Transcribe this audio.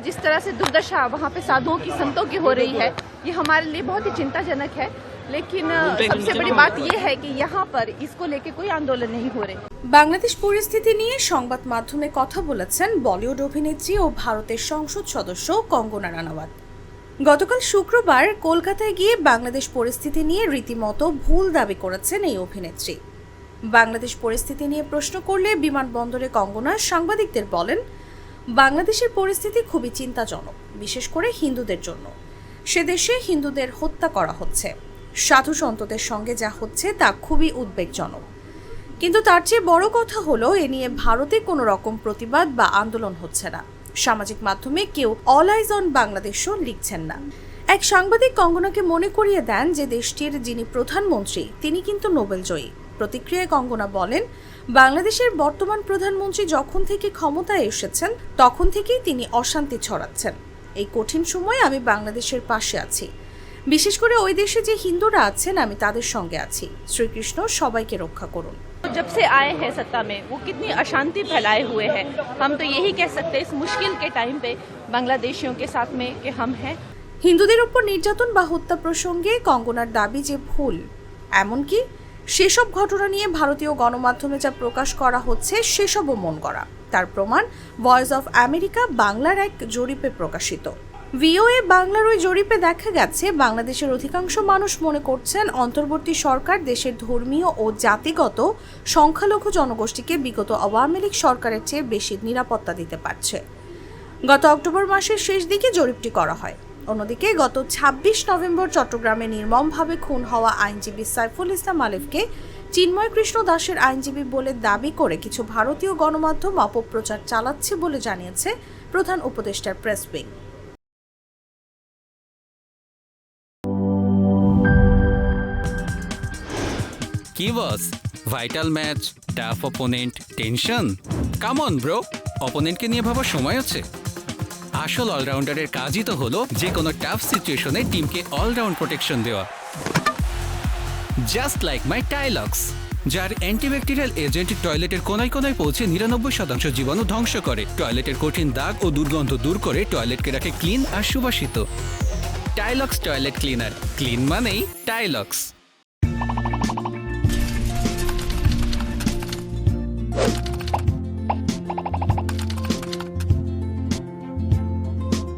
जिस तरह से दुर्दशा वहाँ पे साधुओं की संतों की हो रही है ये हमारे लिए बहुत ही चिंताजनक है लेकिन अ, सबसे बड़ी बात ये है कि यहाँ पर इसको लेके कोई आंदोलन नहीं हो रहे বাংলাদেশ পরিস্থিতি নিয়ে সংবাদ মাধ্যমে কথা বলেছেন বলিউড অভিনেত্রী ও ভারতের সংসদ সদস্য কঙ্গনা রানাওয়াত গতকাল শুক্রবার কলকাতায় গিয়ে বাংলাদেশ পরিস্থিতি নিয়ে রীতিমতো ভুল দাবি করেছেন এই অভিনেত্রী বাংলাদেশ পরিস্থিতি নিয়ে প্রশ্ন করলে বিমানবন্দরে কঙ্গনা সাংবাদিকদের বলেন বাংলাদেশের পরিস্থিতি খুবই চিন্তাজনক, বিশেষ করে হিন্দুদের জন্য। সে দেশে হিন্দুদের হত্যা করা হচ্ছে। সাধু সন্তদের সঙ্গে যা হচ্ছে তা খুবই উদ্বেগজনক। কিন্তু তার চেয়ে বড় কথা হলো, এ নিয়ে ভারতে কোনো রকম প্রতিবাদ বা আন্দোলন হচ্ছে না। সামাজিক মাধ্যমে কেউ অল আইজ অন বাংলাদেশও লিখছেন না। এক সাংবাদিক কঙ্গনাকে মনে করিয়ে দেন যে দেশটির যিনি প্রধানমন্ত্রী, তিনি কিন্তু নোবেল জয়ী। প্রতিক্রিয়ায় কঙ্গনা বলেন বাংলাদেশের বর্তমান প্রধানমন্ত্রী যখন থেকে ক্ষমতায় এসেছেন তখন থেকেই তিনি অশান্তি ছড়াচ্ছেন এই কঠিন সময়ে আমি বাংলাদেশের পাশে আছি বিশেষ করে ওই দেশে যে হিন্দুরা আছেন আমি তাদের সঙ্গে আছি শ্রীকৃষ্ণ সবাইকে রক্ষা করুন तो जब से आए हैं सत्ता में वो कितनी अशांति फैलाए हुए हैं हम तो यही कह सकते हैं इस मुश्किल के टाइम पे बांग्लादेशियों के साथ में कि हम हैं হিন্দুদের উপর নির্যাতন বা হত্যা প্রসঙ্গে কঙ্গনার দাবি যে ভুল এমনকি সেসব ঘটনা নিয়ে ভারতীয় গণমাধ্যমে যা প্রকাশ করা হচ্ছে, সেসবও মন করা তার প্রমাণ ভয়েস অফ আমেরিকা বাংলার এক জরিপে প্রকাশিত। ভিওএ বাংলার ওই জরিপে দেখা গেছে, বাংলাদেশের অধিকাংশ মানুষ মনে করছেন অন্তর্বর্তী সরকার দেশের ধর্মীয় ও জাতিগত সংখ্যালঘু জনগোষ্ঠীকে বিগত আওয়ামী লীগ সরকারের চেয়ে বেশি নিরাপত্তা দিতে পারছে। গত অক্টোবর মাসের শেষ দিকে জরিপটি করা হয়। অন্যদিকে গত ২৬ নভেম্বর চট্টগ্রামে নির্মমভাবে খুন হওয়া আইনজীবী সাইফুল ইসলাম আলিফকে চিন্ময় কৃষ্ণ দাসের আইনজীবী বলে দাবি করে কিছু ভারতীয় গণমাধ্যম অপপ্রচার চালাচ্ছে বলে জানিয়েছে প্রধান উপদেষ্টার প্রেস উইং। কি boss? Vital match, tough opponent, tension? Come on bro, অপোনেন্টকে নিয়ে ভাবার সময় আছে। আসল অলরাউন্ডারের কাজই তো হলো যে কোনো টাফ সিচুয়েশনে টিমকে অলরাউন্ড প্রোটেকশন দেওয়া। জাস্ট লাইক মাই টাইলক্স যার অ্যান্টিব্যাকটেরিয়াল এজেন্ট টয়লেটের কোনায় কোনায় পৌঁছে নিরানব্বই শতাংশ জীবাণু ধ্বংস করে। টয়লেটের কঠিন দাগ ও দুর্গন্ধ দূর করে টয়লেটকে রাখে ক্লিন আর সুবাসিত। টাইলক্স টয়লেট ক্লিনার ক্লিন মানেই টাইলক্স